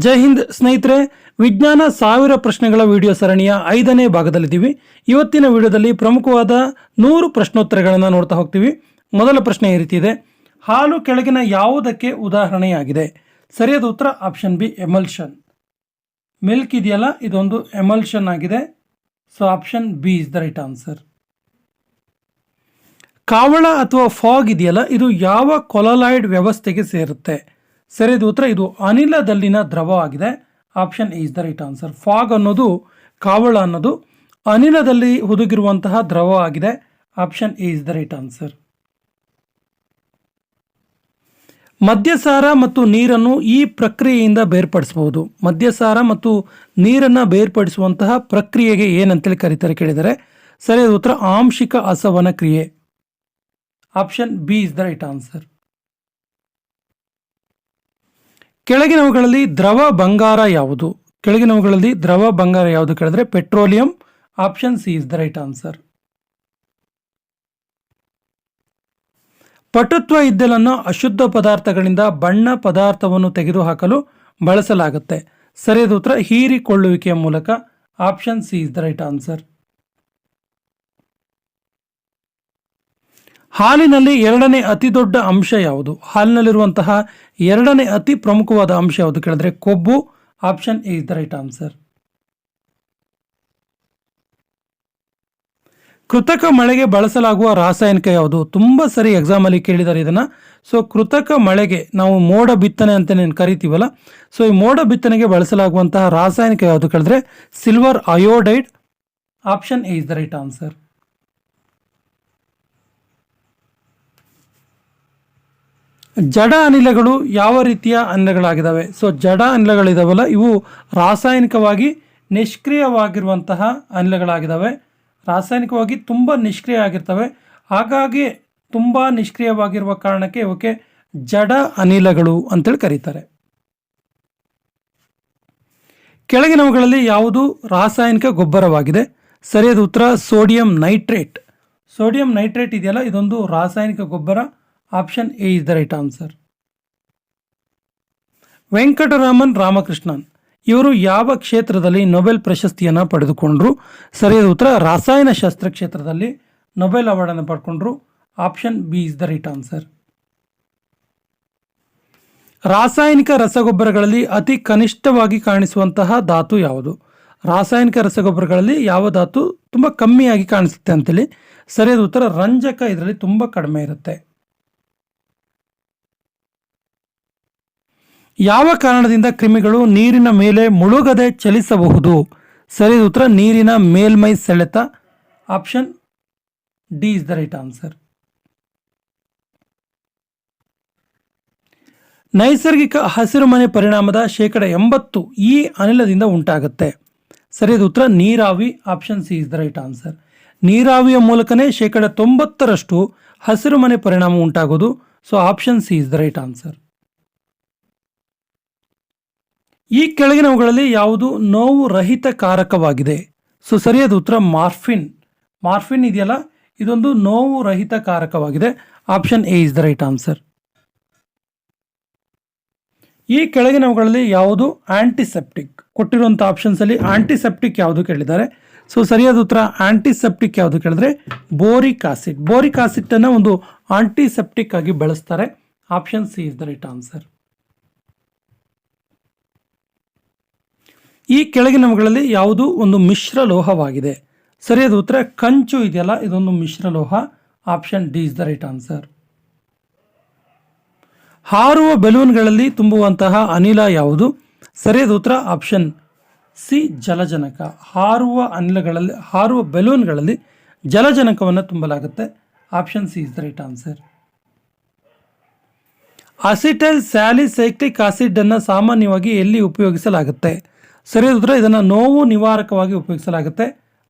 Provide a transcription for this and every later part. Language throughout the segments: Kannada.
ಜೈ ಹಿಂದ್ ಸ್ನೇಹಿತರೆ, ವಿಜ್ಞಾನ ಸಾವಿರ ಪ್ರಶ್ನೆಗಳ ವಿಡಿಯೋ ಸರಣಿಯ ಐದನೇ ಭಾಗದಲ್ಲಿದ್ದೀವಿ. ಇವತ್ತಿನ ವಿಡಿಯೋದಲ್ಲಿ ಪ್ರಮುಖವಾದ ನೂರು ಪ್ರಶ್ನೋತ್ತರಗಳನ್ನು ನೋಡ್ತಾ ಹೋಗ್ತೀವಿ. ಮೊದಲ ಪ್ರಶ್ನೆ ಈ ರೀತಿ ಇದೆ. ಹಾಲು ಕೆಳಗಿನ ಯಾವುದಕ್ಕೆ ಉದಾಹರಣೆಯಾಗಿದೆ? ಸರಿಯಾದ ಉತ್ತರ ಆಪ್ಷನ್ ಬಿ, ಎಮಲ್ಷನ್. ಮಿಲ್ಕ್ ಇದೆಯಲ್ಲ, ಇದೊಂದು ಎಮಲ್ಷನ್ ಆಗಿದೆ. So option B is the right answer ಕಾವಳ ಅಥವಾ ಫಾಗ್ ಇದೆಯಲ್ಲ, ಇದು ಯಾವ ಕೊಲೊಲಾಯ್ಡ್ ವ್ಯವಸ್ಥೆಗೆ ಸೇರುತ್ತೆ? ಸರಿಯಾದ ಉತ್ತರ, ಇದು ಅನಿಲದಲ್ಲಿನ ದ್ರವ ಆಗಿದೆ option is the right answer. Fog ಅನ್ನೋದು ಕಾವಳ ಅನ್ನೋದು, ಅನಿಲದಲ್ಲಿ ಹುದುಗಿರುವಂತಹ ದ್ರವ ಆಗಿದೆ option is the right answer. ಮದ್ಯಸಾರ ಮತ್ತು ನೀರನ್ನು ಈ ಪ್ರಕ್ರಿಯೆಯಿಂದ ಬೇರ್ಪಡಿಸಬಹುದು. ಮದ್ಯಸಾರ ಮತ್ತು ನೀರನ್ನು ಬೇರ್ಪಡಿಸುವಂತಹ ಪ್ರಕ್ರಿಯೆಗೆ ಏನಂತೇಳಿ ಕರೀತಾರೆ ಕೇಳಿದರೆ ಸರಿಯಾದ ಉತ್ತರ, ಆಂಶಿಕ ಅಸವನ ಕ್ರಿಯೆ. Option B is the right answer. ಕೆಳಗಿನವುಗಳಲ್ಲಿ ದ್ರವ ಬಂಗಾರ ಯಾವುದು? ಕೆಳಗಿನವುಗಳಲ್ಲಿ ದ್ರವ ಬಂಗಾರ ಯಾವುದು ಕೇಳಿದ್ರೆ petroleum, option C is the right answer. ಪಟುತ್ವ ಇದ್ದಲನ್ನು ಅಶುದ್ಧ ಪದಾರ್ಥಗಳಿಂದ ಬಣ್ಣ ಪದಾರ್ಥವನ್ನು ತೆಗೆದುಹಾಕಲು ಬಳಸಲಾಗುತ್ತೆ. ಸರಿಯಾದ ಉತ್ತರ ಹೀರಿಕೊಳ್ಳುವಿಕೆಯ ಮೂಲಕ option C is the right answer. ಹಾಲಿನಲ್ಲಿ ಎರಡನೇ ಅತಿ ದೊಡ್ಡ ಅಂಶ ಯಾವುದು? ಹಾಲಿನಲ್ಲಿರುವಂತಹ ಎರಡನೇ ಅತಿ ಪ್ರಮುಖವಾದ ಅಂಶ ಯಾವುದು ಕೇಳಿದ್ರೆ ಕೊಬ್ಬು option A is the right answer ಕೃತಕ ಮಳೆಗೆ ಬಳಸಲಾಗುವ ರಾಸಾಯನಿಕ ಯಾವುದು? ತುಂಬ ಸರಿ ಎಕ್ಸಾಮ್ ಅಲ್ಲಿ ಕೇಳಿದ್ದಾರೆ ಇದನ್ನ. ಸೊ ಕೃತಕ ಮಳೆಗೆ ನಾವು ಮೋಡ ಬಿತ್ತನೆ ಅಂತ ಏನು ಕರಿತೀವಲ್ಲ ಸೊ ಈ ಮೋಡ ಬಿತ್ತನೆಗೆ ಬಳಸಲಾಗುವಂತಹ ರಾಸಾಯನಿಕ ಯಾವುದು ಕೇಳಿದ್ರೆ silver iodide option A is the right answer ಜಡ ಅನಿಲಗಳು ಯಾವ ರೀತಿಯ ಅನಿಲಗಳಾಗಿದ್ದಾವೆ? ಸೊ ಜಡ ಅನಿಲಗಳಿದಾವಲ್ಲ, ಇವು ರಾಸಾಯನಿಕವಾಗಿ ನಿಷ್ಕ್ರಿಯವಾಗಿರುವಂತಹ ಅನಿಲಗಳಾಗಿದ್ದಾವೆ. ರಾಸಾಯನಿಕವಾಗಿ ತುಂಬ ನಿಷ್ಕ್ರಿಯ ಆಗಿರ್ತವೆ. ಹಾಗಾಗಿ ತುಂಬ ನಿಷ್ಕ್ರಿಯವಾಗಿರುವ ಕಾರಣಕ್ಕೆ ಇವಕ್ಕೆ ಜಡ ಅನಿಲಗಳು ಅಂತೇಳಿ ಕರೀತಾರೆ. ಕೆಳಗಿನವುಗಳಲ್ಲಿ ಯಾವುದು ರಾಸಾಯನಿಕ ಗೊಬ್ಬರವಾಗಿದೆ? ಸರಿಯಾದ ಉತ್ತರ, ಸೋಡಿಯಂ ನೈಟ್ರೇಟ್. ಸೋಡಿಯಂ ನೈಟ್ರೇಟ್ ಇದೆಯಲ್ಲ, ಇದೊಂದು ರಾಸಾಯನಿಕ ಗೊಬ್ಬರ. Option A is the right answer Venkataraman Ramakrishnan ಇವರು ಯಾವ ಕ್ಷೇತ್ರದಲ್ಲಿ ನೊಬೆಲ್ ಪ್ರಶಸ್ತಿಯನ್ನು ಪಡೆದುಕೊಂಡ್ರು? ಸರಿಯಾದ ಉತ್ತರ ರಾಸಾಯನಶಾಸ್ತ್ರ ಕ್ಷೇತ್ರದಲ್ಲಿ ನೊಬೆಲ್ ಅವಾರ್ಡನ್ನು ಪಡ್ಕೊಂಡ್ರು. Option B is the right answer ರಾಸಾಯನಿಕ ರಸಗೊಬ್ಬರಗಳಲ್ಲಿ ಅತಿ ಕನಿಷ್ಠವಾಗಿ ಕಾಣಿಸುವಂತಹ ಧಾತು ಯಾವುದು? ರಾಸಾಯನಿಕ ರಸಗೊಬ್ಬರಗಳಲ್ಲಿ ಯಾವ ಧಾತು ತುಂಬ ಕಮ್ಮಿಯಾಗಿ ಕಾಣಿಸುತ್ತೆ ಅಂತೇಳಿ ಸರಿಯಾದ ಉತ್ತರ, ರಂಜಕ ಇದರಲ್ಲಿ ತುಂಬ ಕಡಿಮೆ ಇರುತ್ತೆ. ಯಾವ ಕಾರಣದಿಂದ ಕ್ರಿಮಿಗಳು ನೀರಿನ ಮೇಲೆ ಮುಳುಗದೆ ಚಲಿಸಬಹುದು? ಸರಿಯಾದ ಉತ್ತರ. ನೀರಿನ ಮೇಲ್ಮೈ ಸೆಳೆತ. Option D is the right answer. ನೈಸರ್ಗಿಕ ಹಸಿರುಮನೆ ಪರಿಣಾಮದ ಶೇಕಡ ಎಂಬತ್ತು ಈ ಅನಿಲದಿಂದ ಉಂಟಾಗುತ್ತೆ. ಸರಿಯಾದ ಉತ್ತರ. ನೀರಾವಿ. Option C is the right answer. ನೀರಾವಿಯ ಮೂಲಕನೇ ಶೇಕಡ ತೊಂಬತ್ತರಷ್ಟು ಹಸಿರುಮನೆ ಪರಿಣಾಮ ಉಂಟಾಗೋದು so, option C is the right answer. ಈ ಕೆಳಗಿನವುಗಳಲ್ಲಿ ಯಾವುದು ನೋವು ರಹಿತ ಕಾರಕವಾಗಿದೆ ಸೊ, ಸರಿಯಾದ ಉತ್ತರ ಮಾರ್ಫಿನ್. ಮಾರ್ಫಿನ್ ಇದೆಯಲ್ಲ? ಇದೊಂದು ನೋವು ರಹಿತ ಕಾರಕವಾಗಿದೆ option A is the right answer. ಈ ಕೆಳಗಿನವುಗಳಲ್ಲಿ ಯಾವುದು? ಆಂಟಿಸೆಪ್ಟಿಕ್. ಕೊಟ್ಟಿರುವಂಥ ಆಪ್ಷನ್ಸಲ್ಲಿ ಆಂಟಿಸೆಪ್ಟಿಕ್ ಯಾವುದು ಕೇಳಿದ್ದಾರೆ. ಸೊ, ಸರಿಯಾದ ಉತ್ತರ ಆಂಟಿಸೆಪ್ಟಿಕ್ ಯಾವುದು ಕೇಳಿದ್ರೆ? Boric acid. ಬೋರಿಕ್ ಆಸಿಡನ್ನು ಒಂದು ಆಂಟಿಸೆಪ್ಟಿಕ್ ಆಗಿ ಬಳಸ್ತಾರೆ. Option C is the right answer. ಈ ಕೆಳಗಿನವುಗಳಲ್ಲಿ ಯಾವುದು ಒಂದು ಮಿಶ್ರ ಲೋಹವಾಗಿದೆ? ಸರಿಯಾದ ಉತ್ತರ ಕಂಚು ಇದೆಯಲ್ಲ, ಇದೊಂದು ಮಿಶ್ರ ಲೋಹ. Option D is the right answer. ಹಾರುವ ಬೆಲೂನ್ಗಳಲ್ಲಿ ತುಂಬುವಂತಹ ಅನಿಲ ಯಾವುದು? ಸರಿಯಾದ ಉತ್ತರ ಆಪ್ಷನ್ ಸಿ, ಜಲಜನಕ. ಹಾರುವ ಅನಿಲಗಳಲ್ಲಿ, ಹಾರುವ ಬೆಲೂನ್ಗಳಲ್ಲಿ ಜಲಜನಕವನ್ನು ತುಂಬಲಾಗುತ್ತೆ. Option C is the right answer. Acetyl salicylic acid ಅನ್ನು ಸಾಮಾನ್ಯವಾಗಿ ಎಲ್ಲಿ ಉಪಯೋಗಿಸಲಾಗುತ್ತೆ? ಸರಿಯಾದ ಉತ್ತರ ಇದನ್ನು ನೋವು ನಿವಾರಕವಾಗಿ ಉಪಯೋಗಿಸಲಾಗುತ್ತೆ.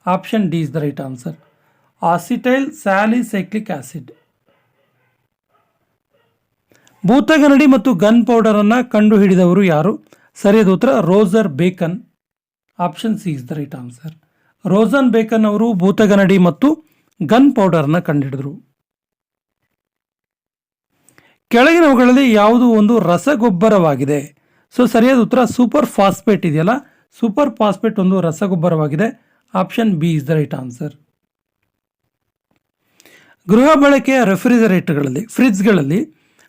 Option D is the right answer acetyl salicylic acid ಭೂತಗನ್ನಡಿ ಮತ್ತು ಗನ್ ಪೌಡರನ್ನು ಕಂಡುಹಿಡಿದವರು ಯಾರು? ಸರಿಯಾದ ಉತ್ತರ Roger Bacon. Option C is the right answer Roger Bacon ಅವರು ಭೂತಗನ್ನಡಿ ಮತ್ತು ಗನ್ ಪೌಡರನ್ನು ಕಂಡುಹಿಡಿದರು. ಕೆಳಗಿನವುಗಳಲ್ಲಿ ಯಾವುದು ಒಂದು ರಸಗೊಬ್ಬರವಾಗಿದೆ? ಸೊ ಸರಿಯಾದ ಉತ್ತರ ಸೂಪರ್ ಫಾಸ್ಫೇಟ್ ಇದೆಯಲ್ಲ? ಸೂಪರ್ ಫಾಸ್ಫೇಟ್ ಒಂದು ರಸಗೊಬ್ಬರವಾಗಿದೆ. Option B is the right answer ಗೃಹ ಬಳಕೆಯ ರೆಫ್ರಿಜರೇಟರ್ಗಳಲ್ಲಿ ಫ್ರಿಜ್ಗಳಲ್ಲಿ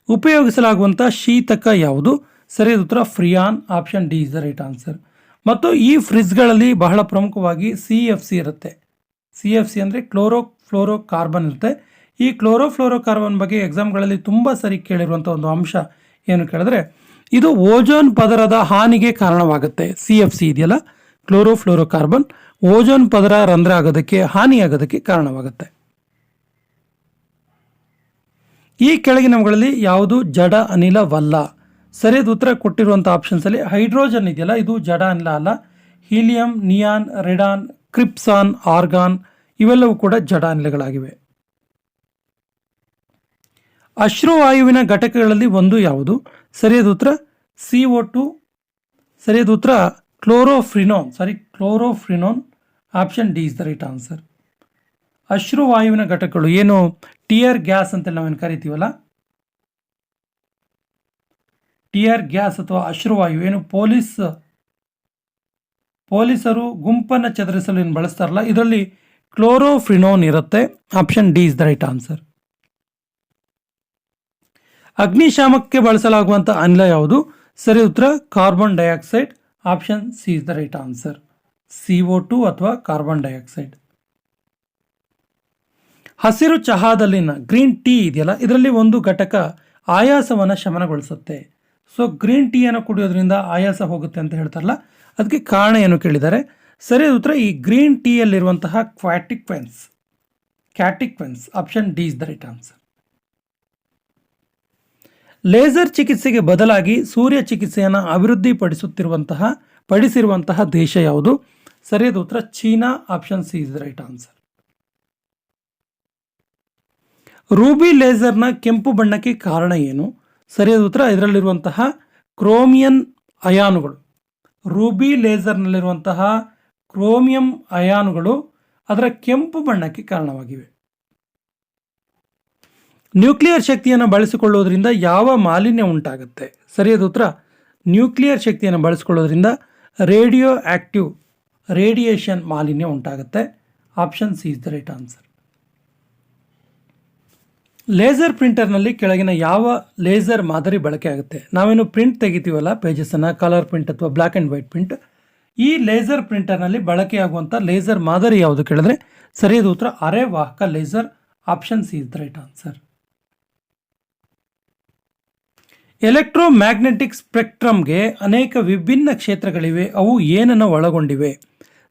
ಉಪಯೋಗಿಸಲಾಗುವಂಥ ಶೀತಕ ಯಾವುದು? ಸರಿಯಾದ ಉತ್ತರ freon option D is the right answer ಮತ್ತು ಈ ಫ್ರಿಜ್ಗಳಲ್ಲಿ ಬಹಳ ಪ್ರಮುಖವಾಗಿ ಸಿ ಎಫ್ ಸಿ ಇರುತ್ತೆ. ಸಿ ಎಫ್ ಸಿ ಅಂದರೆ ಕ್ಲೋರೋ ಫ್ಲೋರೋ ಕಾರ್ಬನ್ ಇರುತ್ತೆ. ಈ ಕ್ಲೋರೋ ಫ್ಲೋರೋ ಕಾರ್ಬನ್ ಬಗ್ಗೆ ಎಕ್ಸಾಮ್ಗಳಲ್ಲಿ ತುಂಬ ಸರಿ ಕೇಳಿರುವಂಥ ಒಂದು ಅಂಶ ಏನು ಕೇಳಿದ್ರೆ ಇದು ಓಜೋನ್ ಪದರದ ಹಾನಿಗೆ ಕಾರಣವಾಗುತ್ತೆ. ಸಿ ಎಫ್ ಸಿ ಇದೆಯಲ್ಲ? ಕ್ಲೋರೋ ಫ್ಲೋರೋ ಕಾರ್ಬನ್ ಓಜೋನ್ ಪದರ ರಂಧ್ರ ಆಗೋದಕ್ಕೆ ಹಾನಿಯಾಗೋದಕ್ಕೆ ಕಾರಣವಾಗುತ್ತೆ. ಈ ಕೆಳಗಿನವುಗಳಲ್ಲಿ ಯಾವುದು? ಜಡ ಅನಿಲವಲ್ಲ. ಸರಿಯಾದ ಉತ್ತರ ಕೊಟ್ಟಿರುವಂಥ ಆಪ್ಷನ್ಸಲ್ಲಿ ಹೈಡ್ರೋಜನ್ ಇದೆಯಲ್ಲ? ಇದು ಜಡ ಅನಿಲ ಅಲ್ಲ. Helium, neon, radon, krypton, argon ಇವೆಲ್ಲವೂ ಕೂಡ ಜಡ ಅನಿಲಗಳಾಗಿವೆ. ಅಶ್ರುವಾಯುವಿನ ಘಟಕಗಳಲ್ಲಿ ಒಂದು ಯಾವುದು? ಸರಿಯಾದ ಉತ್ತರ? ಸಿ ಒ ಟು ಸರಿಯಾದ ಉತ್ತರ? ಕ್ಲೋರೋಫ್ರಿನೋನ್ sorry ಕ್ಲೋರೋಫ್ರಿನೋನ್ option D is the right answer. ಅಶ್ರುವಾಯುವಿನ ಘಟಕಗಳು ಏನು? ಟಿಯರ್ ಗ್ಯಾಸ್ ಅಂತ ನಾವೇನು ಕರಿತೀವಲ್ಲ? ಟಿಯರ್ ಗ್ಯಾಸ್ ಅಥವಾ ಅಶ್ರುವಾಯು ಏನು? ಪೊಲೀಸ್, ಪೊಲೀಸರು ಗುಂಪನ್ನು ಚದರಿಸಲು ಏನು ಬಳಸ್ತಾರಲ್ಲ? ಇದರಲ್ಲಿ ಕ್ಲೋರೋಫ್ರಿನೋನ್ ಇರುತ್ತೆ. Option D is the right answer. ಅಗ್ನಿಶಾಮಕಕ್ಕೆ ಬಳಸಲಾಗುವಂಥ ಅನಿಲ ಯಾವುದು? ಸರಿ, ಉತ್ತರ carbon dioxide option C is the right answer C O two ಅಥವಾ ಕಾರ್ಬನ್ ಡೈಆಕ್ಸೈಡ್ ಹಸಿರು ಚಹಾದಲ್ಲಿನ ಗ್ರೀನ್ ಟೀ ಇದೆಯಲ್ಲ? ಇದರಲ್ಲಿ ಒಂದು ಘಟಕ ಆಯಾಸವನ್ನು ಶಮನಗೊಳಿಸುತ್ತೆ. ಸೊ ಗ್ರೀನ್ ಟೀಯನ್ನು ಕುಡಿಯೋದ್ರಿಂದ ಆಯಾಸ ಹೋಗುತ್ತೆ ಅಂತ ಹೇಳ್ತಾರಲ್ಲ? ಅದಕ್ಕೆ ಕಾರಣ ಏನು ಕೇಳಿದ್ದಾರೆ? ಸರಿ, ಉತ್ತರ, ಈ ಗ್ರೀನ್ ಟೀಯಲ್ಲಿರುವಂತಹ ಕ್ವಾಟಿಕ್ವೆನ್ಸ್. ಕ್ಯಾಟಿಕ್ವೆನ್ಸ್ option D is the right answer laser ಚಿಕಿತ್ಸೆಗೆ ಬದಲಾಗಿ ಸೂರ್ಯ ಚಿಕಿತ್ಸೆಯನ್ನು ಅಭಿವೃದ್ಧಿಪಡಿಸುತ್ತಿರುವಂತಹ, ಪಡಿಸಿರುವಂತಹ ದೇಶ ಯಾವುದು? ಸರಿಯಾದ ಉತ್ತರ China option C is right answer ruby ಲೇಸರ್ನ ಕೆಂಪು ಬಣ್ಣಕ್ಕೆ ಕಾರಣ ಏನು? ಸರಿಯಾದ ಉತ್ತರ, ಇದರಲ್ಲಿರುವಂತಹ ಕ್ರೋಮಿಯನ್ ಅಯಾನುಗಳು. ರೂಬಿ ಲೇಸರ್ನಲ್ಲಿರುವಂತಹ ಕ್ರೋಮಿಯಂ ಅಯಾನುಗಳು ಅದರ ಕೆಂಪು ಬಣ್ಣಕ್ಕೆ ಕಾರಣವಾಗಿವೆ. ನ್ಯೂಕ್ಲಿಯರ್ ಶಕ್ತಿಯನ್ನು ಬಳಸಿಕೊಳ್ಳೋದ್ರಿಂದ ಯಾವ ಮಾಲಿನ್ಯ ಉಂಟಾಗುತ್ತೆ? ಸರಿಯಾದ ಉತ್ತರ. ನ್ಯೂಕ್ಲಿಯರ್ ಶಕ್ತಿಯನ್ನು ಬಳಸಿಕೊಳ್ಳೋದ್ರಿಂದ ರೇಡಿಯೋ ಆಕ್ಟಿವ್ ರೇಡಿಯೇಷನ್ ಮಾಲಿನ್ಯ ಉಂಟಾಗುತ್ತೆ. Option C is the right answer. Laser ಪ್ರಿಂಟರ್ನಲ್ಲಿ ಕೆಳಗಿನ ಯಾವ ಲೇಸರ್ ಮಾದರಿ ಬಳಕೆ ಆಗುತ್ತೆ? ನಾವೇನು ಪ್ರಿಂಟ್ ತೆಗಿತೀವಲ್ಲ? ಪೇಜಸನ್ನು ಕಲರ್ ಪ್ರಿಂಟ್ ಅಥವಾ ಬ್ಲ್ಯಾಕ್ ಆ್ಯಂಡ್ ವೈಟ್ ಪ್ರಿಂಟ್. ಈ ಲೇಸರ್ ಪ್ರಿಂಟರ್ನಲ್ಲಿ ಬಳಕೆಯಾಗುವಂಥ ಲೇಸರ್ ಮಾದರಿ ಯಾವುದು ಕೇಳಿದ್ರೆ? ಸರಿಯಾದ ಉತ್ತರ. ಅರೆವಾಹಕ laser. Option C is the right answer. Electromagnetic ಸ್ಪೆಕ್ಟ್ರಮ್ಗೆ ಅನೇಕ ವಿಭಿನ್ನ ಕ್ಷೇತ್ರಗಳಿವೆ. ಅವು ಏನನ್ನು ಒಳಗೊಂಡಿವೆ?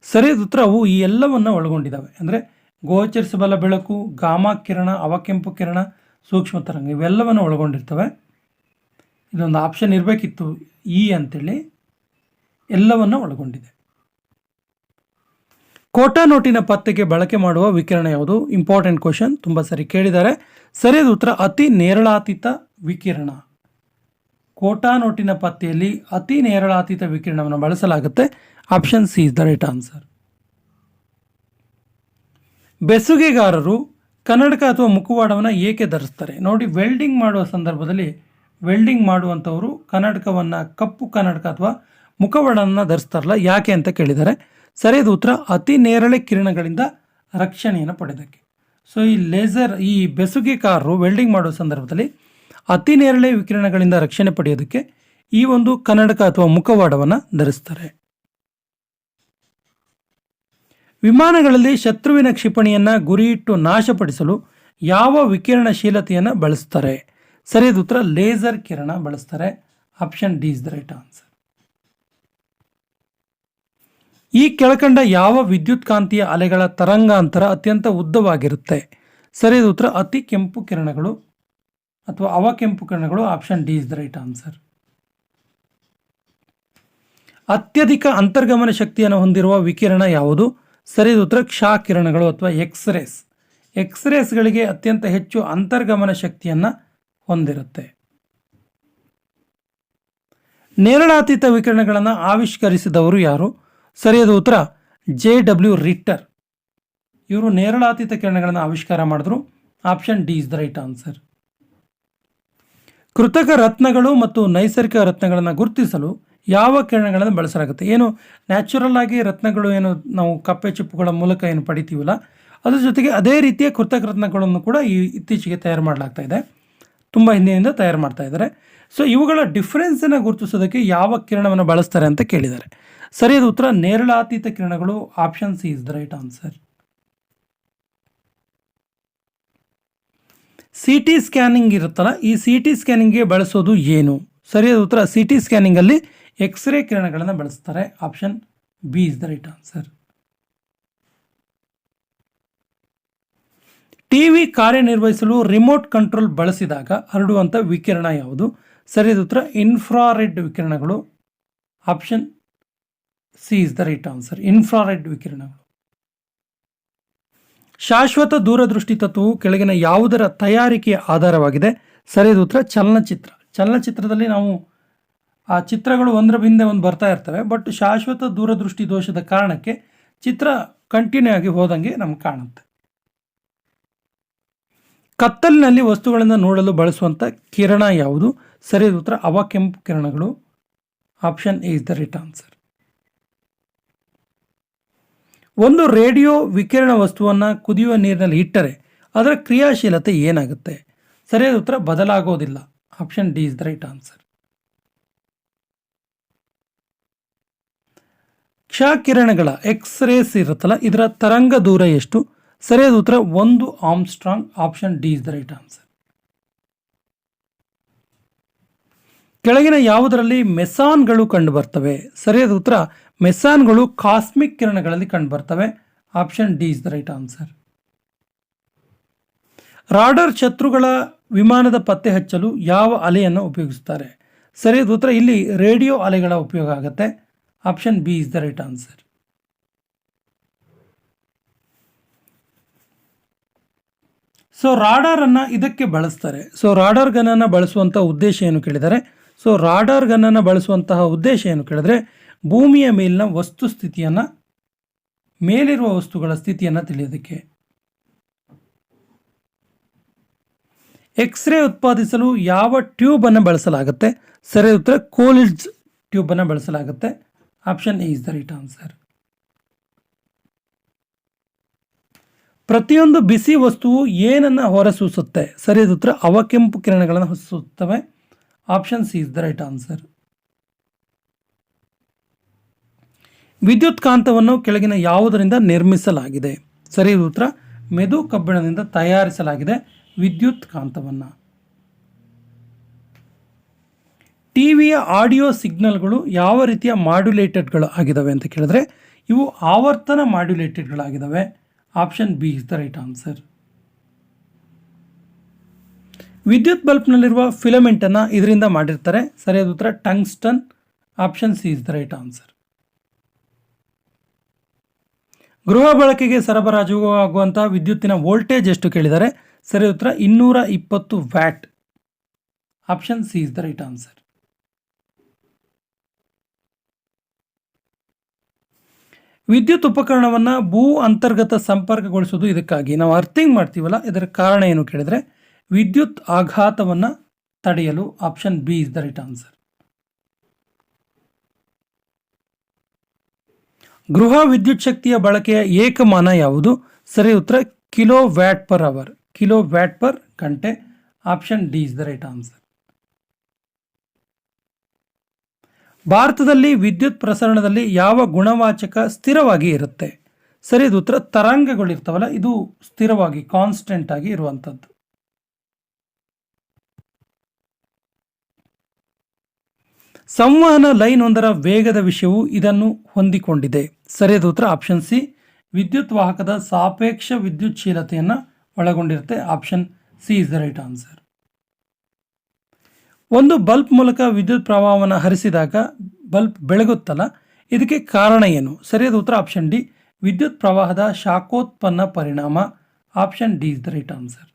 ಸರಿಯಾದ ಉತ್ತರ ಅವು ಈ ಎಲ್ಲವನ್ನು ಒಳಗೊಂಡಿದ್ದಾವೆ ಅಂದರೆ ಗೋಚರಿಸಬಲ್ಲ ಬೆಳಕು, ಗಾಮಾ ಕಿರಣ, ಅವಕೆಂಪು ಕಿರಣ, ಸೂಕ್ಷ್ಮ ತರಂಗ ಇವೆಲ್ಲವನ್ನು ಒಳಗೊಂಡಿರ್ತವೆ. ಇದೊಂದು ಆಪ್ಷನ್ ಇರಬೇಕಿತ್ತು ಇ ಅಂತೇಳಿ. ಎಲ್ಲವನ್ನು ಒಳಗೊಂಡಿದೆ. ಕೋಟಾ ನೋಟಿನ ಪತ್ತೆಗೆ ಬಳಕೆ ಮಾಡುವ ವಿಕಿರಣ ಯಾವುದು? ಇಂಪಾರ್ಟೆಂಟ್ ಕ್ವಶನ್ ತುಂಬ ಸರಿ ಕೇಳಿದ್ದಾರೆ. ಸರಿಯಾದ ಉತ್ತರ ಅತಿ ನೇರಳಾತೀತ ವಿಕಿರಣ. ಕೋಟಾ ನೋಟಿನ ಪತ್ತೆಯಲ್ಲಿ ಅತಿ ನೇರಳಾತೀತ ವಿಕಿರಣವನ್ನು ಬಳಸಲಾಗುತ್ತೆ. Option C is the right answer. ಬೆಸುಗೆಗಾರರು ಕನ್ನಡಕ ಅಥವಾ ಮುಖವಾಡವನ್ನು ಏಕೆ ಧರಿಸ್ತಾರೆ? ನೋಡಿ, ವೆಲ್ಡಿಂಗ್ ಮಾಡುವ ಸಂದರ್ಭದಲ್ಲಿ ವೆಲ್ಡಿಂಗ್ ಮಾಡುವಂಥವರು ಕನ್ನಡಕವನ್ನು ಕಪ್ಪು ಕನ್ನಡಕ ಅಥವಾ ಮುಖವಾಡವನ್ನು ಧರಿಸ್ತಾರಲ್ಲ, ಯಾಕೆ ಅಂತ ಕೇಳಿದ್ದಾರೆ. ಸರಿಯಾದ ಉತ್ತರ, ಅತಿ ನೇರಳೆ ಕಿರಣಗಳಿಂದ ರಕ್ಷಣೆಯನ್ನು ಪಡೆದಕ್ಕೆ. ಸೊ ಈ ಲೇಸರ್ ಈ ಬೆಸುಗೆಕಾರರು ವೆಲ್ಡಿಂಗ್ ಮಾಡುವ ಸಂದರ್ಭದಲ್ಲಿ ಅತಿ ನೇರಳೆ ವಿಕಿರಣಗಳಿಂದ ರಕ್ಷಣೆ ಪಡೆಯೋದಕ್ಕೆ ಈ ಒಂದು ಕನ್ನಡಕ ಅಥವಾ ಮುಖವಾಡವನ್ನು ಧರಿಸ್ತಾರೆ. ವಿಮಾನಗಳಲ್ಲಿ ಶತ್ರುವಿನ ಕ್ಷಿಪಣಿಯನ್ನು ಗುರಿಯಿಟ್ಟು ನಾಶಪಡಿಸಲು ಯಾವ ವಿಕಿರಣಶೀಲತೆಯನ್ನು ಬಳಸ್ತಾರೆ? ಸರಿಯಾದ ಉತ್ತರ. ಲೇಸರ್ ಕಿರಣ ಬಳಸ್ತಾರೆ. Option D is the right answer. ಈ ಕೆಳಕಂಡ ಯಾವ ವಿದ್ಯುತ್ ಕಾಂತೀಯ ಅಲೆಗಳ ತರಂಗಾಂತರ ಅತ್ಯಂತ ಉದ್ದವಾಗಿರುತ್ತೆ? ಸರಿಯಾದ ಉತ್ತರ. ಅತಿ ಕೆಂಪು ಕಿರಣಗಳು ಅಥವಾ ಅವಕೆಂಪು ಕಣಗಳು option D is the right answer ಅತ್ಯಧಿಕ ಅಂತರ್ಗಮನ ಶಕ್ತಿಯನ್ನು ಹೊಂದಿರುವ ವಿಕಿರಣ ಯಾವುದು? ಸರಿಯಾದ ಉತ್ತರ ಕ್ಷಾ ಕಿರಣಗಳು ಅಥವಾ ಎಕ್ಸ್ ರೇಸ್ಗಳಿಗೆ ಅತ್ಯಂತ ಹೆಚ್ಚು ಅಂತರ್ಗಮನ ಶಕ್ತಿಯನ್ನು ಹೊಂದಿರುತ್ತೆ. ನೇರಳಾತೀತ ವಿಕಿರಣಗಳನ್ನು ಆವಿಷ್ಕರಿಸಿದವರು ಯಾರು? ಸರಿಯಾದ ಉತ್ತರ ಜೆ ಡಬ್ಲ್ಯೂ ರಿಟ್ಟರ್ ಇವರು ನೇರಳಾತೀತ ಕಿರಣಗಳನ್ನು ಆವಿಷ್ಕಾರ ಮಾಡಿದ್ರು. Option D is the right answer ಕೃತಕ ರತ್ನಗಳು ಮತ್ತು ನೈಸರ್ಗಿಕ ರತ್ನಗಳನ್ನು ಗುರುತಿಸಲು ಯಾವ ಕಿರಣಗಳನ್ನು ಬಳಸಲಾಗುತ್ತೆ? ಏನು ನ್ಯಾಚುರಲ್ ಆಗಿ ರತ್ನಗಳು ಏನು ನಾವು ಕಪ್ಪೆ ಚಿಪ್ಪುಗಳ ಮೂಲಕ ಏನು ಪಡಿತೀವಲ್ಲ, ಅದ್ರ ಜೊತೆಗೆ ಅದೇ ರೀತಿಯ ಕೃತಕ ರತ್ನಗಳನ್ನು ಕೂಡ ಈ ಇತ್ತೀಚೆಗೆ ತಯಾರು ಮಾಡಲಾಗ್ತಾ ಇದೆ. ತುಂಬ ಹಿಂದಿನಿಂದ ತಯಾರು ಮಾಡ್ತಾ ಇದ್ದಾರೆ. ಸೊ ಇವುಗಳ ಡಿಫ್ರೆನ್ಸನ್ನು ಗುರುತಿಸೋದಕ್ಕೆ ಯಾವ ಕಿರಣವನ್ನು ಬಳಸ್ತಾರೆ ಅಂತ ಕೇಳಿದ್ದಾರೆ. ಸರಿಯಾದ ಉತ್ತರ ನೇರಳಾತೀತ ಕಿರಣಗಳು option C is the right answer C T scanning ಇರುತ್ತಲ್ಲ, ಈ ಸಿ ಟಿ ಸ್ಕ್ಯಾನಿಂಗ್ಗೆ ಬಳಸೋದು ಏನು? ಸರಿಯಾದ ಉತ್ತರ ಸಿ ಟಿ ಸ್ಕ್ಯಾನಿಂಗಲ್ಲಿ ಎಕ್ಸ್ರೇ ಕಿರಣಗಳನ್ನು ಬಳಸ್ತಾರೆ. Option B is the right answer TV ಕಾರ್ಯನಿರ್ವಹಿಸಲು ರಿಮೋಟ್ ಕಂಟ್ರೋಲ್ ಬಳಸಿದಾಗ ಹರಡುವಂಥ ವಿಕಿರಣ ಯಾವುದು? ಸರಿಯಾದ ಉತ್ತರ infrared ವಿಕಿರಣಗಳು. Option C is the right answer infrared ವಿಕಿರಣಗಳು. ಶಾಶ್ವತ ದೂರದೃಷ್ಟಿ ತತ್ವವು ಕೆಳಗಿನ ಯಾವುದರ ತಯಾರಿಕೆಯ ಆಧಾರವಾಗಿದೆ. ಸರಿಯಾದ ಉತ್ತರ, ಚಲನಚಿತ್ರ. ಚಲನಚಿತ್ರದಲ್ಲಿ ನಾವು ಆ ಚಿತ್ರಗಳು ಒಂದರ ಹಿಂದೆ ಒಂದು ಬರ್ತಾ ಇರ್ತವೆ. ಬಟ್ ಶಾಶ್ವತ ದೂರದೃಷ್ಟಿ ದೋಷದ ಕಾರಣಕ್ಕೆ ಚಿತ್ರ ಕಂಟಿನ್ಯೂ ಆಗಿ ಹೋದಂಗೆ ನಮ್ಗೆ ಕಾಣುತ್ತೆ. ಕತ್ತಲಿನಲ್ಲಿ ವಸ್ತುಗಳನ್ನು ನೋಡಲು ಬಳಸುವಂಥ ಕಿರಣ ಯಾವುದು? ಸರಿಯಾದ ಉತ್ತರ, ಅವಕೆಂಪು ಕಿರಣಗಳು. Option is the right answer. ಒಂದು ರೇಡಿಯೋ ವಿಕಿರಣ ವಸ್ತುವನ್ನು ಕುದಿಯುವ ನೀರಿನಲ್ಲಿ ಇಟ್ಟರೆ ಅದರ ಕ್ರಿಯಾಶೀಲತೆ ಏನಾಗುತ್ತೆ? ಸರಿಯಾದ ಉತ್ತರ ಬದಲಾಗೋದಿಲ್ಲ. Option D is the right answer ಕ್ಷಕಿರಣಗಳ X rays ಇರುತ್ತಲ್ಲ ಇದರ ತರಂಗ ದೂರ ಎಷ್ಟು? ಸರಿಯಾದ ಉತ್ತರ ಒಂದು angstrom option D is the right answer ಕೆಳಗಿನ ಯಾವುದರಲ್ಲಿ ಮೆಸಾನ್ಗಳು ಕಂಡುಬರ್ತವೆ? ಸರಿಯಾದ ಉತ್ತರ ಮೆಸಾನ್ಗಳು ಕಾಸ್ಮಿಕ್ ಕಿರಣಗಳಲ್ಲಿ ಕಂಡುಬರ್ತವೆ. Option D is the right answer. Radar ಶತ್ರುಗಳ ವಿಮಾನದ ಪತ್ತೆ ಹಚ್ಚಲು ಯಾವ ಅಲೆಯನ್ನು ಉಪಯೋಗಿಸುತ್ತಾರೆ? ಸರಿಯಾದ ಉತ್ತರ ಇಲ್ಲಿ ರೇಡಿಯೋ ಅಲೆಗಳ ಉಪಯೋಗ ಆಗುತ್ತೆ. Option B is the right answer. So radar ಅನ್ನ ಇದಕ್ಕೆ ಬಳಸ್ತಾರೆ. ಸೊ ರಾಡಾರ್ ಗನ್ ಅನ್ನ ಬಳಸುವಂಥ ಉದ್ದೇಶ ಏನು ಕೇಳಿದರೆ? ಸೊ ರಾಡಾರ್ ಗನ್ ಅನ್ನ ಬಳಸುವಂತಹ ಉದ್ದೇಶ ಏನು ಕೇಳಿದ್ರೆ ಭೂಮಿಯ ಮೇಲಿನ ವಸ್ತು ಸ್ಥಿತಿಯನ್ನು, ಮೇಲಿರುವ ವಸ್ತುಗಳ ಸ್ಥಿತಿಯನ್ನು ತಿಳಿಯೋದಕ್ಕೆ. ಎಕ್ಸ್ರೇ ಉತ್ಪಾದಿಸಲು ಯಾವ ಟ್ಯೂಬ್ ಅನ್ನು ಬಳಸಲಾಗುತ್ತೆ? ಸರಿಯಾದ ಉತ್ತರ ಕೋಲಿಡ್ಸ್ ಟ್ಯೂಬ್ ಅನ್ನು ಬಳಸಲಾಗುತ್ತೆ. Option A is the right answer ಪ್ರತಿಯೊಂದು ಬಿಸಿ ವಸ್ತುವು ಏನನ್ನು ಹೊರಸೂಸುತ್ತೆ? ಸರಿಯಾದ ಉತ್ತರ ಅವಕೆಂಪು ಕಿರಣಗಳನ್ನು ಹೊರಸೂಸುತ್ತವೆ option C is the right answer ವಿದ್ಯುತ್ ಕಾಂತವನ್ನು ಕೆಳಗಿನ ಯಾವುದರಿಂದ ನಿರ್ಮಿಸಲಾಗಿದೆ? ಸರಿಯಾದ ಉತ್ತರ. ಮೆದು ಕಬ್ಬಿಣದಿಂದ ತಯಾರಿಸಲಾಗಿದೆ ವಿದ್ಯುತ್ ಕಾಂತವನ್ನು. ಟಿವಿಯ ಆಡಿಯೋ ಸಿಗ್ನಲ್ಗಳು ಯಾವ ರೀತಿಯ ಮಾಡ್ಯುಲೇಟೆಡ್ಗಳು ಆಗಿದ್ದಾವೆ ಅಂತ ಕೇಳಿದ್ರೆ, ಇವು ಆವರ್ತನ ಮಾಡ್ಯುಲೇಟೆಡ್ಗಳಾಗಿದ್ದಾವೆ option B is the right answer. ವಿದ್ಯುತ್ ಬಲ್ಬ್ನಲ್ಲಿರುವ ಫಿಲಮೆಂಟನ್ನು ಇದರಿಂದ ಮಾಡಿರ್ತಾರೆ. ಸರಿಯಾದ ಉತ್ತರ. Tungsten. Option C is the right answer. ಗೃಹ ಬಳಕೆಗೆ ಸರಬರಾಜು ಆಗುವಂಥ ವಿದ್ಯುತ್ತಿನ ವೋಲ್ಟೇಜ್ ಎಷ್ಟು ಕೇಳಿದ್ದಾರೆ ಸರಿ ಉತ್ತರ ಇನ್ನೂರ ಇಪ್ಪತ್ತು watt. Option C is the right answer. ವಿದ್ಯುತ್ ಉಪಕರಣವನ್ನು ಭೂ ಅಂತರ್ಗತ ಸಂಪರ್ಕಗೊಳಿಸುವುದು ಇದಕ್ಕಾಗಿ. ನಾವು ಅರ್ಥಿಂಗ್ ಮಾಡ್ತೀವಲ್ಲ, ಇದರ ಕಾರಣ ಏನು ಕೇಳಿದರೆ, ವಿದ್ಯುತ್ ಆಘಾತವನ್ನು ತಡೆಯಲು option B is the right answer. ಗೃಹ ವಿದ್ಯುತ್ ಶಕ್ತಿಯ ಬಳಕೆಯ ಏಕಮಾನ ಯಾವುದು? ಸರಿ ಉತ್ತರ, kilo watt per hour. Kilo watt per ಗಂಟೆ. Option D is the right answer. ಭಾರತದಲ್ಲಿ ವಿದ್ಯುತ್ ಪ್ರಸರಣದಲ್ಲಿ ಯಾವ ಗುಣವಾಚಕ ಸ್ಥಿರವಾಗಿ ಇರುತ್ತೆ? ಸರಿ ಇದು ಉತ್ತರ, ತರಂಗಗಳಿರ್ತಾವಲ್ಲ, ಇದು ಸ್ಥಿರವಾಗಿ ಕಾನ್ಸ್ಟೆಂಟ್ ಆಗಿ ಇರುವಂಥದ್ದು. ಸಂವಹನ ಲೈನ್ ಒಂದರ ವೇಗದ ವಿಷಯವು ಇದನ್ನು ಹೊಂದಿಕೊಂಡಿದೆ. ಸರಿಯಾದ ಉತ್ತರ ಆಪ್ಷನ್ ಸಿ. ವಿದ್ಯುತ್ ವಾಹಕದ ಸಾಪೇಕ್ಷ ವಿದ್ಯುತ್ಶೀಲತೆಯನ್ನು ಒಳಗೊಂಡಿರುತ್ತೆ. Option C is the right answer. ಒಂದು ಬಲ್ಬ್ ಮೂಲಕ ವಿದ್ಯುತ್ ಪ್ರವಾಹವನ್ನು ಹರಿಸಿದಾಗ ಬಲ್ಬ್ ಬೆಳಗುತ್ತಲ್ಲ, ಇದಕ್ಕೆ ಕಾರಣ ಏನು? ಸರಿಯಾದ ಉತ್ತರ ಆಪ್ಷನ್ ಡಿ. ವಿದ್ಯುತ್ ಪ್ರವಾಹದ ಶಾಖೋತ್ಪನ್ನ ಪರಿಣಾಮ. Option D is the right answer.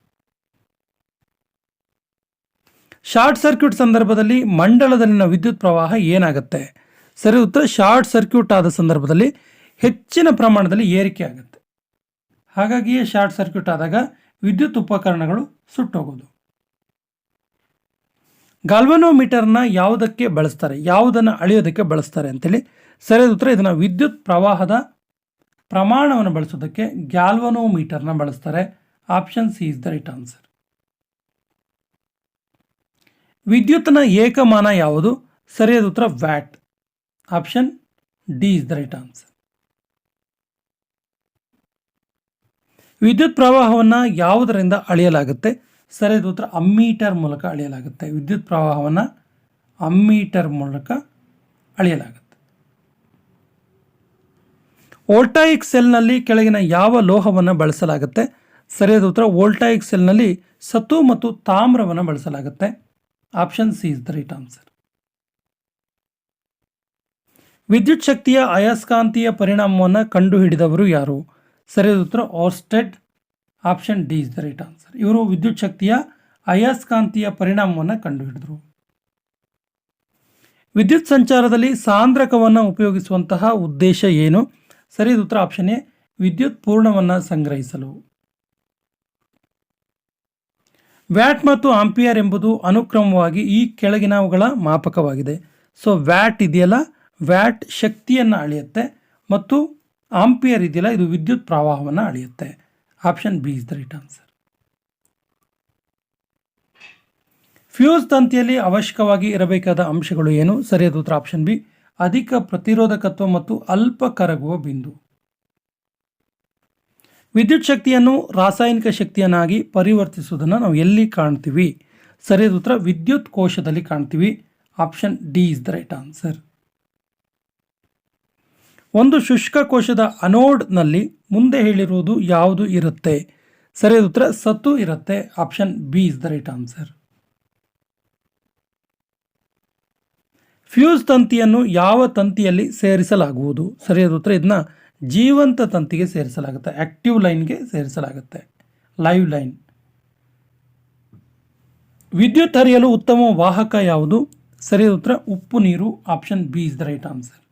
Short circuit ಸಂದರ್ಭದಲ್ಲಿ ಮಂಡಲದಲ್ಲಿನ ವಿದ್ಯುತ್ ಪ್ರವಾಹ ಏನಾಗುತ್ತೆ? ಸರಿ, ಉತ್ತರ, ಶಾರ್ಟ್ ಸರ್ಕ್ಯೂಟ್ ಆದ ಸಂದರ್ಭದಲ್ಲಿ ಹೆಚ್ಚಿನ ಪ್ರಮಾಣದಲ್ಲಿ ಏರಿಕೆ ಆಗುತ್ತೆ. ಹಾಗಾಗಿಯೇ ಶಾರ್ಟ್ ಸರ್ಕ್ಯೂಟ್ ಆದಾಗ ವಿದ್ಯುತ್ ಉಪಕರಣಗಳು ಸುಟ್ಟೋಗೋದು. ಗಾಲ್ವನೋಮೀಟರ್ನ ಯಾವುದಕ್ಕೆ ಬಳಸ್ತಾರೆ? ಯಾವುದನ್ನು ಅಳೆಯೋದಕ್ಕೆ ಬಳಸ್ತಾರೆ ಅಂತೇಳಿ ಸರಿಯಾದ ಉತ್ತರ, ಇದನ್ನು ವಿದ್ಯುತ್ ಪ್ರವಾಹದ ಪ್ರಮಾಣವನ್ನು ಬಳಸೋದಕ್ಕೆ ಗ್ಯಾಲ್ವನೋಮೀಟರ್ನ ಬಳಸ್ತಾರೆ. Option C is the right answer. ವಿದ್ಯುತ್ನ ಏಕಮಾನ ಯಾವುದು? ಸರಿಯಾದ ಉತ್ತರ watt. Option D is the right answer. ವಿದ್ಯುತ್ ಪ್ರವಾಹವನ್ನು ಯಾವುದರಿಂದ ಅಳೆಯಲಾಗುತ್ತೆ? ಸರಿಯಾದ ಉತ್ತರ ಅಮ್ಮೀಟರ್ ಮೂಲಕ ಅಳೆಯಲಾಗುತ್ತೆ. ವಿದ್ಯುತ್ ಪ್ರವಾಹವನ್ನು ಅಮ್ಮೀಟರ್ ಮೂಲಕ ಅಳೆಯಲಾಗುತ್ತೆ. ವೋಲ್ಟಾಯಿಕ್ ಸೆಲ್ನಲ್ಲಿ ಕೆಳಗಿನ ಯಾವ ಲೋಹವನ್ನು ಬಳಸಲಾಗುತ್ತೆ? ಸರಿಯಾದ ಉತ್ತರ ವೋಲ್ಟಾಯಿಕ್ ಸೆಲ್ನಲ್ಲಿ ಸತು ಮತ್ತು ತಾಮ್ರವನ್ನು ಬಳಸಲಾಗುತ್ತೆ. Option C is the right answer ವಿದ್ಯುತ್ ಶಕ್ತಿಯ ಅಯಸ್ಕಾಂತೀಯ ಪರಿಣಾಮವನ್ನು ಕಂಡುಹಿಡಿದವರು ಯಾರು? ಸರಿಯಾದ ಉತ್ತರ Oersted option D is the right answer ಇವರು ವಿದ್ಯುತ್ ಶಕ್ತಿಯ ಅಯಸ್ಕಾಂತೀಯ ಪರಿಣಾಮವನ್ನು ಕಂಡುಹಿಡಿದರು. ವಿದ್ಯುತ್ ಸಂಚಾರದಲ್ಲಿ ಸಾಂದ್ರಕವನ್ನು ಉಪಯೋಗಿಸುವಂತಹ ಉದ್ದೇಶ ಏನು? ಸರಿಯಾದ ಉತ್ತರ ಆಪ್ಷನ್ ಎ ವಿದ್ಯುತ್ ಪೂರ್ಣವನ್ನು ಸಂಗ್ರಹಿಸಲು. ವ್ಯಾಟ್ ಮತ್ತು ಆಂಪಿಯರ್ ಎಂಬುದು ಅನುಕ್ರಮವಾಗಿ ಈ ಕೆಳಗಿನವುಗಳ ಮಾಪಕವಾಗಿದೆ. ಸೊ ವ್ಯಾಟ್ ಇದೆಯಲ್ಲ? ವ್ಯಾಟ್ ಶಕ್ತಿಯನ್ನು ಅಳೆಯುತ್ತೆ ಮತ್ತು ಆಂಪಿಯರ್ ಇದೆಯಲ್ಲ? ಇದು ವಿದ್ಯುತ್ ಪ್ರವಾಹವನ್ನು ಅಳೆಯುತ್ತೆ. Option B is the right answer fuse ತಂತಿಯಲ್ಲಿ ಅವಶ್ಯಕವಾಗಿ ಇರಬೇಕಾದ ಅಂಶಗಳು ಏನು? ಸರಿಯಾದ ಉತ್ತರ ಆಪ್ಷನ್ ಬಿ ಅಧಿಕ ಪ್ರತಿರೋಧಕತ್ವ ಮತ್ತು ಅಲ್ಪ ಕರಗುವ ಬಿಂದು. ವಿದ್ಯುತ್ ಶಕ್ತಿಯನ್ನು ರಾಸಾಯನಿಕ ಶಕ್ತಿಯನ್ನಾಗಿ ಪರಿವರ್ತಿಸುವುದನ್ನು ನಾವು ಎಲ್ಲಿ ಕಾಣ್ತೀವಿ? ಸರಿಯಾದ ಉತ್ತರ ವಿದ್ಯುತ್ ಕೋಶದಲ್ಲಿ ಕಾಣ್ತೀವಿ. Option D is the right answer. ಒಂದು ಶುಷ್ಕ ಕೋಶದ ಅನೋಡ್ನಲ್ಲಿ ಮುಂದೆ ಹೇಳಿರುವುದು ಯಾವುದು ಇರುತ್ತೆ? ಸರಿಯಾದ ಉತ್ತರ ಸತ್ತು ಇರುತ್ತೆ. Option B is the right answer. Fuse ತಂತಿಯನ್ನು ಯಾವ ತಂತಿಯಲ್ಲಿ ಸೇರಿಸಲಾಗುವುದು? ಸರಿಯಾದ ಉತ್ತರ ಇದನ್ನ ಜೀವಂತ ತಂತಿಗೆ ಸೇರಿಸಲಾಗುತ್ತೆ. ಆಕ್ಟಿವ್ ಲೈನ್ಗೆ ಸೇರಿಸಲಾಗುತ್ತೆ. ಲೈವ್ ಲೈನ್ ವಿದ್ಯುತ್ ಹರಿಯಲು ಉತ್ತಮ ವಾಹಕ ಯಾವುದು? ಸರಿಯಾದ ಉತ್ತರ, ಉಪ್ಪು, ನೀರು option B is the right answer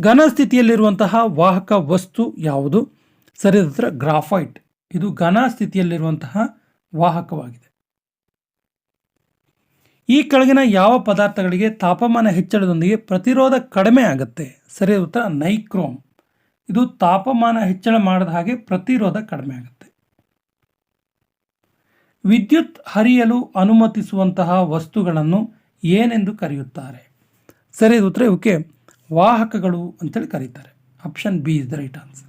ಘನ ಸ್ಥಿತಿಯಲ್ಲಿರುವಂತಹ ವಾಹಕ ವಸ್ತು ಯಾವುದು? ಸರಿಯಾದ ಉತ್ತರ ಗ್ರಾಫೈಟ್ ಇದು ಘನ ಸ್ಥಿತಿಯಲ್ಲಿರುವಂತಹ ವಾಹಕವಾಗಿದೆ. ಈ ಕೆಳಗಿನ ಯಾವ ಪದಾರ್ಥಗಳಿಗೆ ತಾಪಮಾನ ಹೆಚ್ಚಳದೊಂದಿಗೆ ಪ್ರತಿರೋಧ ಕಡಿಮೆ ಆಗುತ್ತೆ? ಸರಿಯಾದ ಉತ್ತರ, ನೈಕ್ರೋಮ್. ಇದು ತಾಪಮಾನ ಹೆಚ್ಚಳ ಮಾಡದ ಹಾಗೆ ಪ್ರತಿರೋಧ ಕಡಿಮೆ ಆಗುತ್ತೆ. ವಿದ್ಯುತ್ ಹರಿಯಲು ಅನುಮತಿಸುವಂತಹ ವಸ್ತುಗಳನ್ನು ಏನೆಂದು ಕರೆಯುತ್ತಾರೆ? ಸರಿಯಾದ ಉತ್ತರ ಇವಕ್ಕೆ ವಾಹಕಗಳು ಅಂತೇಳಿ ಕರೀತಾರೆ. Option B is the right answer.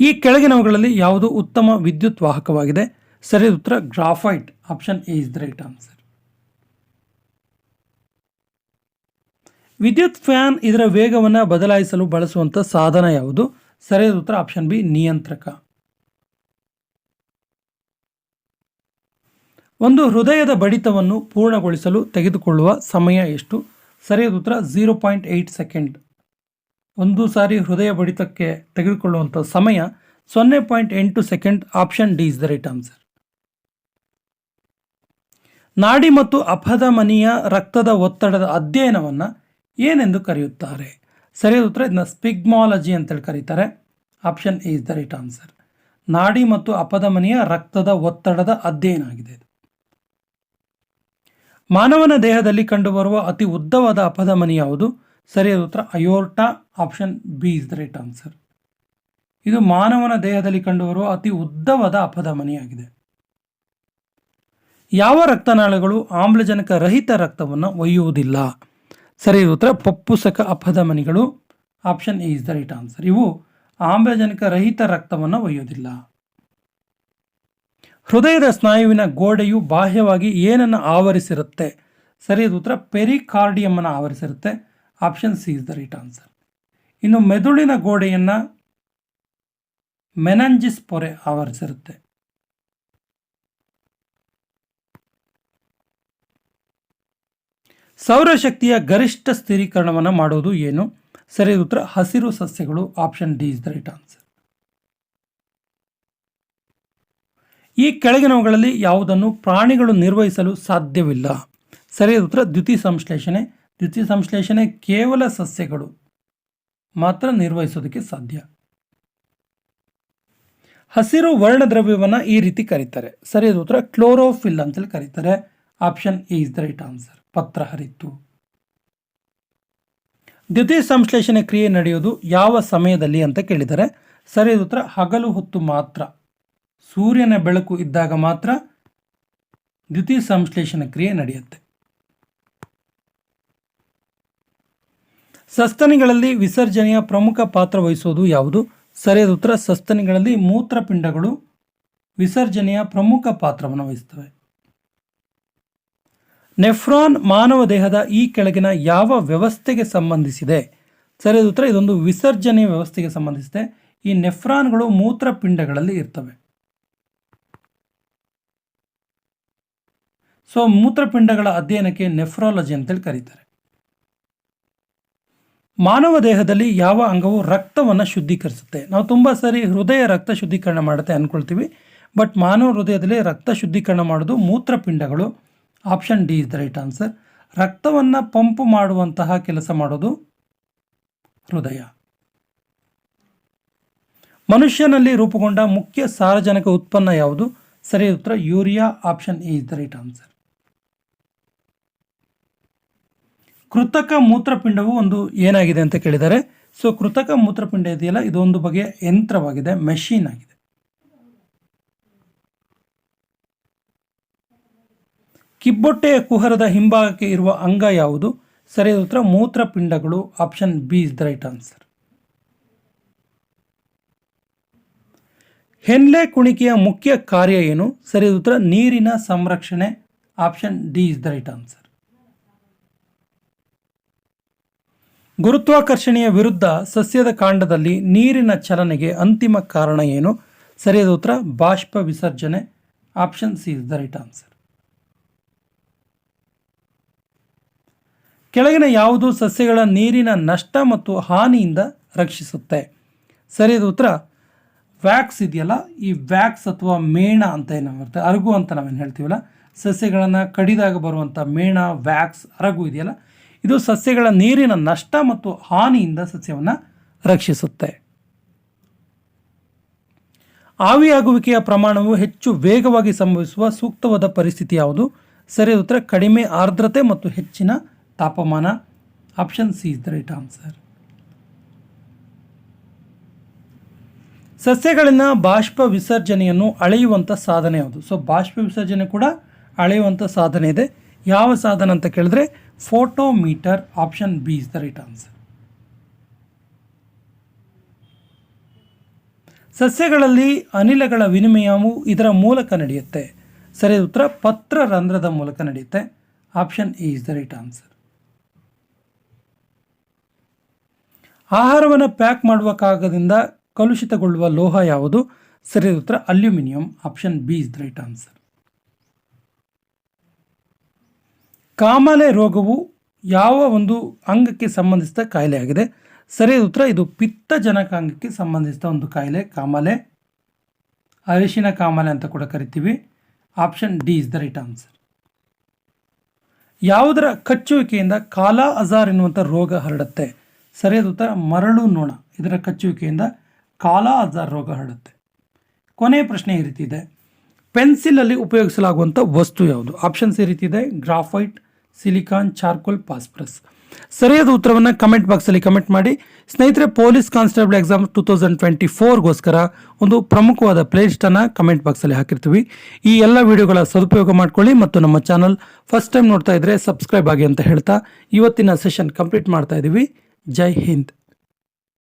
ಈ ಕೆಳಗಿನವುಗಳಲ್ಲಿ ಯಾವುದು ಉತ್ತಮ ವಿದ್ಯುತ್ ವಾಹಕವಾಗಿದೆ? ಸರಿಯಾದ ಉತ್ತರ graphite. Option A is the right answer. ವಿದ್ಯುತ್ ಫ್ಯಾನ್ ಇದರ ವೇಗವನ್ನು ಬದಲಾಯಿಸಲು ಬಳಸುವಂಥ ಸಾಧನ ಯಾವುದು? ಸರಿಯಾದ ಉತ್ತರ ಆಪ್ಷನ್ ಬಿ, ನಿಯಂತ್ರಕ. ಒಂದು ಹೃದಯದ ಬಡಿತವನ್ನು ಪೂರ್ಣಗೊಳಿಸಲು ತೆಗೆದುಕೊಳ್ಳುವ ಸಮಯ ಎಷ್ಟು? ಸರಿಯಾದ ಉತ್ತರ ಝೀರೋ ಪಾಯಿಂಟ್ ಏಯ್ಟ್ ಸೆಕೆಂಡ್. ಒಂದು ಸಾರಿ ಹೃದಯ ಬಡಿತಕ್ಕೆ ತೆಗೆದುಕೊಳ್ಳುವಂಥ ಸಮಯ ಸೊನ್ನೆ ಪಾಯಿಂಟ್ ಎಂಟು second. Option D is the right answer. ನಾಡಿ ಮತ್ತು ಅಪಧಮನಿಯ ರಕ್ತದ ಒತ್ತಡದ ಅಧ್ಯಯನವನ್ನು ಏನೆಂದು ಕರೆಯುತ್ತಾರೆ? ಸರಿಯಾದ ಉತ್ತರ ಇದನ್ನ ಸ್ಪಿಗ್ಮಾಲಜಿ ಅಂತೇಳಿ ಕರೀತಾರೆ. Option is the right answer. ನಾಡಿ ಮತ್ತು ಅಪಧಮನಿಯ ರಕ್ತದ ಒತ್ತಡದ ಅಧ್ಯಯನ ಆಗಿದೆ ಮಾನವನ ದೇಹದಲ್ಲಿ ಕಂಡುಬರುವ ಅತಿ ಉದ್ದವಾದ ಅಪಧಮನಿ ಯಾವುದು? ಸರಿಯಾದ ಉತ್ತರ aorta. Option B is the right answer. ಇದು ಮಾನವನ ದೇಹದಲ್ಲಿ ಕಂಡುಬರುವ ಅತಿ ಉದ್ದವಾದ ಅಪಧಮನಿಯಾಗಿದೆ ಯಾವ ರಕ್ತನಾಳಗಳು ಆಮ್ಲಜನಕ ರಹಿತ ರಕ್ತವನ್ನು ಒಯ್ಯುವುದಿಲ್ಲ? ಸರಿಯಾದ ಉತ್ತರ. ಪಪ್ಪುಸಕ ಅಪಧಮನಿಗಳು option A is the right answer ಇವು ಆಮ್ಲಜನಕ ರಹಿತ ರಕ್ತವನ್ನು ಒಯ್ಯುವುದಿಲ್ಲ. ಹೃದಯದ ಸ್ನಾಯುವಿನ ಗೋಡೆಯು ಬಾಹ್ಯವಾಗಿ ಏನನ್ನು ಆವರಿಸಿರುತ್ತೆ? ಸರಿಯಾದ ಉತ್ತರ. ಪೆರಿಕಾರ್ಡಿಯಮ್ ಅನ್ನು ಆವರಿಸಿರುತ್ತೆ. Option C is the right answer ಇನ್ನು ಮೆದುಳಿನ ಗೋಡೆಯನ್ನು ಮೆನಂಜಿಸ್ ಪೊರೆ ಆವರಿಸಿರುತ್ತೆ. ಸೌರಶಕ್ತಿಯ ಗರಿಷ್ಠ ಸ್ಥಿರೀಕರಣವನ್ನು ಮಾಡುವುದು ಏನು? ಸರಿಯಾದ ಉತ್ತರ. ಹಸಿರು ಸಸ್ಯಗಳು option D is the right answer ಈ ಕೆಳಗಿನವುಗಳಲ್ಲಿ ಯಾವುದನ್ನು ಪ್ರಾಣಿಗಳು ನಿರ್ವಹಿಸಲು ಸಾಧ್ಯವಿಲ್ಲ? ಸರಿಯಾದ ಉತ್ತರ. ದ್ಯುತಿ ಸಂಶ್ಲೇಷಣೆ. ದ್ಯುತಿ ಸಂಶ್ಲೇಷಣೆ ಕೇವಲ ಸಸ್ಯಗಳು ಮಾತ್ರ ನಿರ್ವಹಿಸೋದಕ್ಕೆ ಸಾಧ್ಯ. ಹಸಿರು ವರ್ಣದ್ರವ್ಯವನ್ನು ಈ ರೀತಿ ಕರೀತಾರೆ. ಸರಿಯಾದ ಉತ್ತರ. ಕ್ಲೋರೋಫಿಲ್ ಅಂತೇಳಿ ಕರೀತಾರೆ. Option A is the right answer ಪತ್ರ ಹರಿತು. ದ್ಯುತಿ ಸಂಶ್ಲೇಷಣೆ ಕ್ರಿಯೆ ನಡೆಯೋದು ಯಾವ ಸಮಯದಲ್ಲಿ ಅಂತ ಕೇಳಿದರೆ, ಸರಿಯಾದ ಉತ್ತರ ಹಗಲು ಹೊತ್ತು ಮಾತ್ರ. ಸೂರ್ಯನ ಬೆಳಕು ಇದ್ದಾಗ ಮಾತ್ರ ದ್ಯುತಿ ಸಂಶ್ಲೇಷಣೆ ಕ್ರಿಯೆ ನಡೆಯುತ್ತೆ. ಸಸ್ತನಿಗಳಲ್ಲಿ ವಿಸರ್ಜನೆಯ ಪ್ರಮುಖ ಪಾತ್ರ ವಹಿಸುವುದು ಯಾವುದು? ಸರಿಯಾದ ಉತ್ತರ ಸಸ್ತನಿಗಳಲ್ಲಿ ಮೂತ್ರಪಿಂಡಗಳು ವಿಸರ್ಜನೆಯ ಪ್ರಮುಖ ಪಾತ್ರವನ್ನು ವಹಿಸ್ತವೆ. ನೆಫ್ರಾನ್ ಮಾನವ ದೇಹದ ಈ ಕೆಳಗಿನ ಯಾವ ವ್ಯವಸ್ಥೆಗೆ ಸಂಬಂಧಿಸಿದೆ? ಸರಿಯಾದ ಉತ್ತರ, ಇದೊಂದು ವಿಸರ್ಜನೆ ವ್ಯವಸ್ಥೆಗೆ ಸಂಬಂಧಿಸಿದೆ. ಈ ನೆಫ್ರಾನ್ಗಳು ಮೂತ್ರಪಿಂಡಗಳಲ್ಲಿ ಇರ್ತವೆ. ಸೊ, ಮೂತ್ರಪಿಂಡಗಳ ಅಧ್ಯಯನಕ್ಕೆ ನೆಫ್ರಾಲಜಿ ಅಂತೇಳಿ ಕರೀತಾರೆ. ಮಾನವ ದೇಹದಲ್ಲಿ ಯಾವ ಅಂಗವು ರಕ್ತವನ್ನು ಶುದ್ಧೀಕರಿಸುತ್ತೆ? ನಾವು ತುಂಬ ಸರಿ ಹೃದಯ ರಕ್ತ ಶುದ್ಧೀಕರಣ ಮಾಡುತ್ತೆ ಅಂದ್ಕೊಳ್ತೀವಿ ಬಟ್ ಮಾನವ ಹೃದಯದಲ್ಲಿ ರಕ್ತ ಶುದ್ಧೀಕರಣ ಮಾಡೋದು ಮೂತ್ರಪಿಂಡಗಳು. Option D is the right answer. ರಕ್ತವನ್ನು ಪಂಪ್ ಮಾಡುವಂತಹ ಕೆಲಸ ಮಾಡೋದು ಹೃದಯ. ಮನುಷ್ಯನಲ್ಲಿ ರೂಪುಗೊಂಡ ಮುಖ್ಯ ಸಾರಜನಕ ಉತ್ಪನ್ನ ಯಾವುದು? ಸರಿ ಉತ್ತರ, urea, option is the right answer. ಕೃತಕ ಮೂತ್ರಪಿಂಡವು ಒಂದು ಏನಾಗಿದೆ ಅಂತ ಕೇಳಿದರೆ ಸೊ, ಕೃತಕ ಮೂತ್ರಪಿಂಡ ಇದೆಯಲ್ಲ, ಇದೊಂದು ಬಗೆಯ ಯಂತ್ರವಾಗಿದೆ, ಮೆಷಿನ್ ಆಗಿದೆ. ಕಿಬ್ಬೊಟ್ಟೆಯ ಕುಹರದ ಹಿಂಭಾಗಕ್ಕೆ ಇರುವ ಅಂಗ ಯಾವುದು? ಸರಿಯಾದ ಉತ್ತರ, ಮೂತ್ರಪಿಂಡಗಳು, option B is the right answer. Henle ಕುಣಿಕೆಯ ಮುಖ್ಯ ಕಾರ್ಯ ಏನು? ಸರಿಯಾದ ಉತ್ತರ, ನೀರಿನ ಸಂರಕ್ಷಣೆ, option D is the right answer. ಗುರುತ್ವಾಕರ್ಷಣೆಯ ವಿರುದ್ಧ ಸಸ್ಯದ ಕಾಂಡದಲ್ಲಿ ನೀರಿನ ಚಲನೆಗೆ ಅಂತಿಮ ಕಾರಣ ಏನು? ಸರಿಯಾದ ಉತ್ತರ, ಬಾಷ್ಪ ವಿಸರ್ಜನೆ, option C is the right answer. ಕೆಳಗಿನ ಯಾವುದು ಸಸ್ಯಗಳ ನೀರಿನ ನಷ್ಟ ಮತ್ತು ಹಾನಿಯಿಂದ ರಕ್ಷಿಸುತ್ತೆ. ಸರಿಯಾದ ಉತ್ತರ. ವ್ಯಾಕ್ಸ್ ಇದೆಯಲ್ಲ, ಈ ವ್ಯಾಕ್ಸ್ ಅಥವಾ ಮೇಣ ಅಂತ ಏನು ಬರುತ್ತೆ. ಅರಗು ಅಂತ ನಾವೇನು ಹೇಳ್ತೀವಲ್ಲ? ಸಸ್ಯಗಳನ್ನು ಕಡಿದಾಗ ಬರುವಂಥ ಮೇಣ, ವ್ಯಾಕ್ಸ್, ಅರಗು ಇದೆಯಲ್ಲ, ಇದು ಸಸ್ಯಗಳ ನೀರಿನ ನಷ್ಟ ಮತ್ತು ಹಾನಿಯಿಂದ ಸಸ್ಯವನ್ನು ರಕ್ಷಿಸುತ್ತೆ. ಆವಿಯಾಗುವಿಕೆಯ ಪ್ರಮಾಣವು ಹೆಚ್ಚು ವೇಗವಾಗಿ ಸಂಭವಿಸುವ ಸೂಕ್ತವಾದ ಪರಿಸ್ಥಿತಿ ಯಾವುದು? ಸರಿಯಾದ ಉತ್ತರ. ಕಡಿಮೆ ಆರ್ದ್ರತೆ ಮತ್ತು ಹೆಚ್ಚಿನ ತಾಪಮಾನ option C is the right answer ಸಸ್ಯಗಳಿಂದ ಬಾಷ್ಪ ವಿಸರ್ಜನೆಯನ್ನು ಅಳೆಯುವಂಥ ಸಾಧನೆ ಯಾವುದು? ಸೊ ಬಾಷ್ಪ ವಿಸರ್ಜನೆ ಕೂಡ ಅಳೆಯುವಂಥ ಸಾಧನೆ ಇದೆ. ಯಾವ ಸಾಧನ ಅಂತ ಕೇಳಿದ್ರೆ photometer option B is the right answer ಸಸ್ಯಗಳಲ್ಲಿ ಅನಿಲಗಳ ವಿನಿಮಯವು ಇದರ ಮೂಲಕ ನಡೆಯುತ್ತೆ. ಸರಿಯಾದ ಉತ್ತರ ಪತ್ರ ರಂಧ್ರದ ಮೂಲಕ ನಡೆಯುತ್ತೆ. Option A is the right answer ಆಹಾರವನ್ನು ಪ್ಯಾಕ್ ಮಾಡುವ ಕಾಗದಿಂದ ಕಲುಷಿತಗೊಳ್ಳುವ ಲೋಹ ಯಾವುದು? ಸರಿಯಾದ ಉತ್ತರ, aluminium. Option B is the right answer. ಕಾಮಾಲೆ ರೋಗವು ಯಾವ ಒಂದು ಅಂಗಕ್ಕೆ ಸಂಬಂಧಿಸಿದ ಕಾಯಿಲೆ ಆಗಿದೆ? ಸರಿಯಾದ ಉತ್ತರ, ಇದು ಪಿತ್ತಜನಕಾಂಗಕ್ಕೆ ಸಂಬಂಧಿಸಿದ ಒಂದು ಕಾಯಿಲೆ, ಕಾಮಾಲೆ. ಅರಿಶಿನ ಕಾಮಾಲೆ ಅಂತ ಕೂಡ ಕರಿತೀವಿ. Option D is the right answer. ಯಾವುದರ ಕಚ್ಚುವಿಕೆಯಿಂದ ಕಾಲಾ ಅಜಾರ್ ಎನ್ನುವಂಥ ರೋಗ ಹರಡುತ್ತೆ? ಸರಿಯಾದ ಉತ್ತರ, ಮರಳು ನೋಣ. ಇದರ ಕಚ್ಚುವಿಕೆಯಿಂದ ಕಾಲಾ ಅಜಾರ್ ರೋಗ ಹರಡುತ್ತೆ. ಕೊನೆಯ ಪ್ರಶ್ನೆ ಈ ರೀತಿ ಇದೆ. ಪೆನ್ಸಿಲಲ್ಲಿ ಉಪಯೋಗಿಸಲಾಗುವಂಥ ವಸ್ತು ಯಾವುದು? ಆಪ್ಷನ್ಸ್ ಈ ರೀತಿ ಇದೆ. ಗ್ರಾಫೈಟ್ ಸಿಲಿಕಾನ್ ಚಾರ್ಕೋಲ್ ಪಾಸ್ಪ್ರಸ್ ಸರಿಯಾದ ಉತ್ತರವನ್ನು ಕಮೆಂಟ್ ಬಾಕ್ಸಲ್ಲಿ ಕಮೆಂಟ್ ಮಾಡಿ. ಸ್ನೇಹಿತರೆ police constable exam two thousand twenty ಫೋರ್ಗೋಸ್ಕರ ಒಂದು ಪ್ರಮುಖವಾದ ಪ್ಲೇಲಿಸ್ಟನ್ನು ಕಮೆಂಟ್ ಬಾಕ್ಸಲ್ಲಿ ಹಾಕಿರ್ತೀವಿ. ಈ ಎಲ್ಲ ವಿಡಿಯೋಗಳ ಸದುಪಯೋಗ ಮಾಡ್ಕೊಳ್ಳಿ ಮತ್ತು ನಮ್ಮ ಚಾನಲ್ ಫಸ್ಟ್ ಟೈಮ್ ನೋಡ್ತಾ ಇದ್ದರೆ ಸಬ್ಸ್ಕ್ರೈಬ್ ಆಗಿ ಅಂತ ಹೇಳ್ತಾ ಇವತ್ತಿನ ಸೆಷನ್ ಕಂಪ್ಲೀಟ್ ಮಾಡ್ತಾ ಇದ್ದೀವಿ जय हिंद।